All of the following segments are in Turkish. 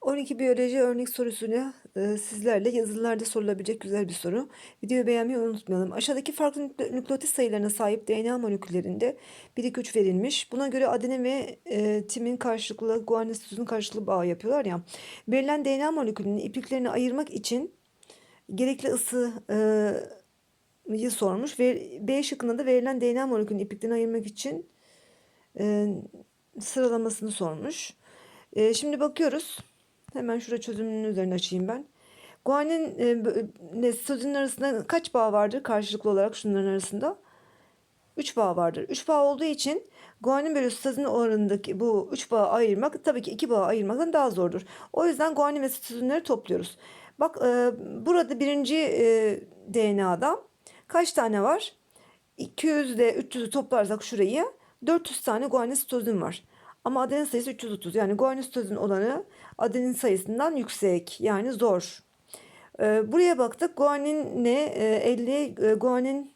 12 biyoloji örnek sorusuyla e, sizlerle yazılılarda sorulabilecek güzel bir soru. Videoyu beğenmeyi unutmayalım. Aşağıdaki farklı nükle- nükleotit sayılarına sahip DNA moleküllerinde 1 2 3 verilmiş. Buna göre adenin ve e, timin karşılıklı guanin sitozun karşılıklı bağ yapıyorlar ya. Verilen DNA molekülünün ipliklerini ayırmak için gerekli ısı e, sormuş ve B şıkkında da verilen DNA molekülünün ipliklerini ayırmak için e, sıralamasını sormuş. E, şimdi bakıyoruz. Hemen şurada çözümünün üzerine açayım ben. Guanin e, sitozin arasında kaç bağ vardır karşılıklı olarak şunların arasında? 3 bağ vardır. 3 bağ olduğu için guanin bölü sitozin oranındaki bu 3 bağı ayırmak tabii ki 2 bağı ayırmaktan daha zordur. O yüzden guanin ve sitozinleri topluyoruz. Bak e, burada birinci e, DNA'da kaç tane var? 200 ile 300'ü toplarsak şurayı 400 tane guanin sitozin var. Ama adenin sayısı 330. Yani guanin sitozin olanı adenin sayısından yüksek. Yani zor. Ee, buraya baktık. Guanin ne? Ee, 50 e, guanin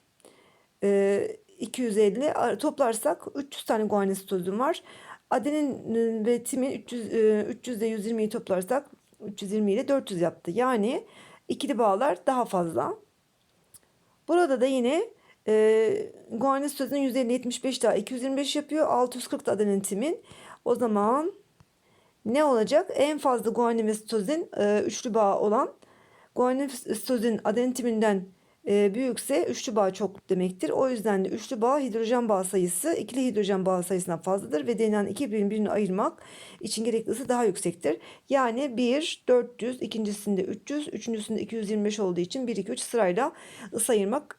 e, 250 a- toplarsak 300 tane guanin sitozin var. Adenin e, ve timin 300 e, 300 ile 120'yi toplarsak 320 ile 400 yaptı. Yani ikili bağlar daha fazla. Burada da yine e, guanin sitozinin 150 75 daha 225 yapıyor. 640 da adenin timin. O zaman ne olacak? En fazla guanin ve sitozin e, üçlü bağ olan guanin sitozin adenin timinden e, büyükse üçlü bağ çok demektir. O yüzden de üçlü bağ hidrojen bağ sayısı ikili hidrojen bağ sayısından fazladır ve DNA'nın iki birini birini ayırmak için gerekli ısı daha yüksektir. Yani 1 400, ikincisinde 300, üçüncüsünde 225 olduğu için 1 2 3 sırayla ısı ayırmak